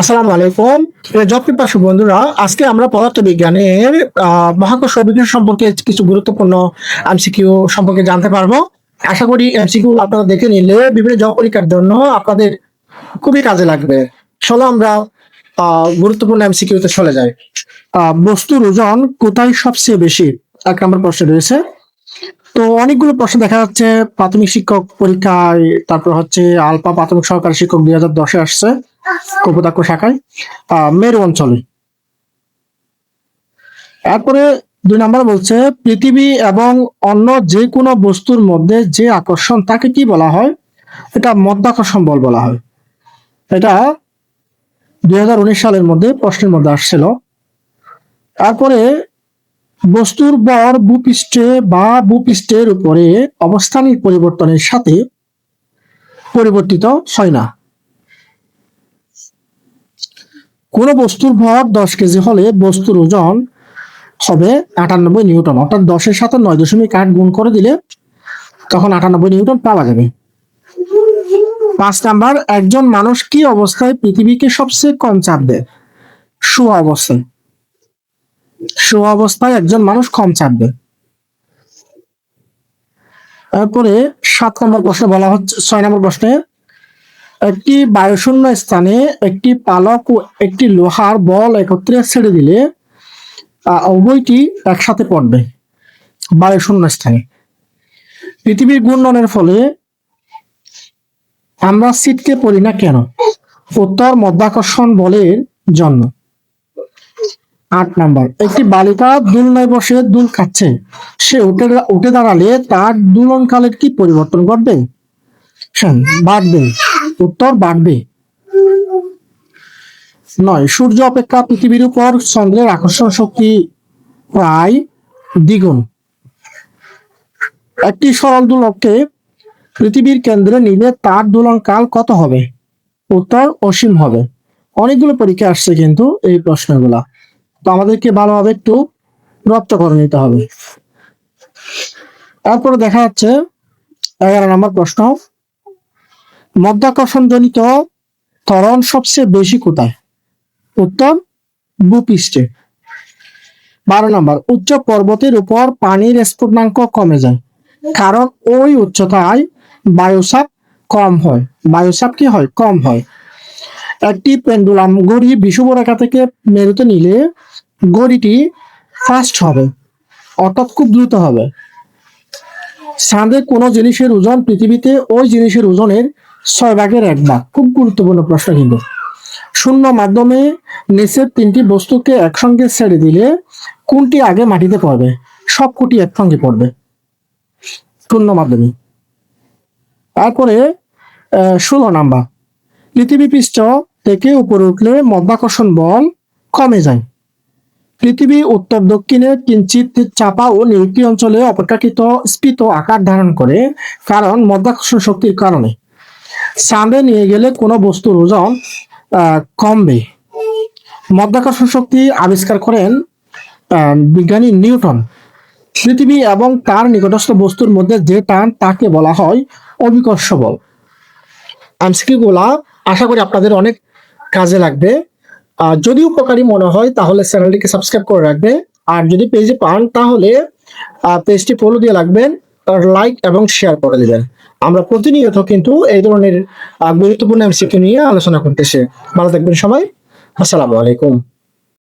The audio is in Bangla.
আসসালামু আলাইকুম। জব পিপাসু বন্ধুরা আজকে আমরা পদার্থ বিজ্ঞানের আহ, মহাকর্ষ অভিজ্ঞান সম্পর্কে কিছু গুরুত্বপূর্ণ এমসিকিউ সম্পর্কে জানতে পারব। আশা করি এমসিকিউ আপনারা দেখে নিলে বিভিন্ন জব পরীক্ষার জন্য আপনাদের খুবই কাজে লাগবে। চলো আমরা গুরুত্বপূর্ণ এমসিকিউতে চলে যাই। বস্তুর ওজন কোথায় সবচেয়ে বেশি? এক নম্বর প্রশ্ন রয়েছে। তো অনেকগুলো প্রশ্ন দেখা যাচ্ছে, প্রাথমিক শিক্ষক পরীক্ষায়, তারপর হচ্ছে আলপা প্রাথমিক সহকারী শিক্ষক দুই হাজার দশে আসছে, কপোতাক্ষ শাখায় মেরু অঞ্চলে। এরপরে দুই নম্বর বলছে, পৃথিবী এবং অন্য যে কোনো বস্তুর মধ্যে যে আকর্ষণ, তাকে কি বলা হয়? এটা মধ্যাকর্ষণ বল বলা হয়। এটা দুই হাজার উনিশ সালের মধ্যে প্রশ্নের মধ্যে আসছিল। তারপরে বস্তুর বর ভূপৃষ্ঠে বা ভূপৃষ্ঠের উপরে অবস্থানিক পরিবর্তনের সাথে পরিবর্তিত হয় না। কোন বস্তুর ভর দশ কেজি হলে বস্তুর ওজন হবে আটানব্বই নিউটন, অর্থাৎ দশের সাথে নয় দশমিক আট গুণ করে দিলে তখন আটানব্বই নিউটন পাওয়া যাবে। পাঁচ নাম্বার, একজন মানুষ কি অবস্থায় পৃথিবীকে সবচেয়ে কম চাপ দেয়? শোয়া অবস্থায় শোয়া অবস্থায় একজন মানুষ কম চাপবে তারপরে সাত নম্বর প্রশ্নে বলা হচ্ছে, ছয় নম্বর প্রশ্নে, একটি বায়ুশূন্য স্থানে একটি পালক ও একটি লোহার বল একত্রে ছেড়ে দিলে উভয়টি একসাথে পড়বে বায়ুশূন্য স্থানে। পৃথিবীর ঘূর্ণনের ফলে আমরা সিটকে পড়ি না কেন? উত্তর মধ্যাকর্ষণ বলের জন্য। আট নাম্বার। একটি বালিকা দুলনায় বসে দুল খাচ্ছে। সে উঠে উঠে দাঁড়ালে তার দুলনকালের কি পরিবর্তন ঘটবে? বাড়বে। উত্তর, বাড়বে। নয়, সূর্য অপেক্ষা পৃথিবীর উপর চন্দ্রের আকর্ষণ শক্তি প্রায় দ্বিগুণ। একটি সরল দোলককে পৃথিবীর কেন্দ্রে নিলে তার দোলন কাল কত হবে? উত্তর, অসীম হবে। অনেকগুলো পরীক্ষা আসছে কিন্তু এই প্রশ্নগুলা। তো আমাদেরকে ভালোভাবে একটু রপ্ত করে নিতে হবে। তারপরে দেখা যাচ্ছে এগারো নম্বর প্রশ্ন। মধ্যাকর্ষণ জনিত ত্বরণ সবচেয়ে বেশি কোথায়? উত্তর ভূপৃষ্ঠে বারো নম্বর, উচ্চ পর্বতের উপর পানির স্ফুটনাঙ্ক কমে যায়, কারণ ওই উচ্চতায় বায়ুচাপ কম হয়। বায়ুচাপ কি হয়? কম হয়। একটি পেন্ডুলাম ঘড়ি বিষুবরেখা থেকে মেরুতে নিলে ঘড়িটি ফাস্ট হবে, অর্থাৎ খুব দ্রুত হবে। চাঁদে কোনো জিনিসের ওজন পৃথিবীতে ওই জিনিসের ওজনের ছয় ভাগের এক ভাগ। খুব গুরুত্বপূর্ণ প্রশ্ন কিন্তু। শূন্য মাধ্যমে নিচের তিনটি বস্তুকে একসঙ্গে ছেড়ে দিলে কোনটি আগে মাটিতে পড়বে? সব কোটি একসঙ্গে পড়বে। শূন্য মাধ্যমে। তারপরে ষোলো নাম্বার। পৃথিবী পৃষ্ঠ থেকে উপরে উঠলে মধ্যাকর্ষণ বল কমে যায়। পৃথিবী উত্তর দক্ষিণে কিঞ্চিত চাপা ও নিউক্লি অঞ্চলে অপেক্ষাকৃত স্ফীত আকার ধারণ করে, কারণ মধ্যাকর্ষণ শক্তির কারণে। চাঁদে নিয়ে গেলে কোনো বস্তুর ওজন কমবে। মধ্যাকর্ষণ শক্তি আবিষ্কার করেন বিজ্ঞানী নিউটন। পৃথিবী এবং তার নিকটস্থ বস্তুর মধ্যে যে টান তাকে বলা হয় অভিকর্ষ বল। এমসিকিউ গুলা আশা করি আপনাদের অনেক কাজে লাগবে। আর যদি উপকারী মনে হয়, তাহলে চ্যানেলটিকে সাবস্ক্রাইব করে রাখবে। আর যদি পেজে পান, তাহলে পেজটি ফলো দিয়ে রাখবেন লাইক এবং শেয়ার করে দেবেন। আমরা প্রতিনিয়ত কিন্তু এই ধরনের গুরুত্বপূর্ণ এমসিকিউ নিয়ে আলোচনা করতেছি। ভালো থাকবেন সবাই। আসসালামু আলাইকুম।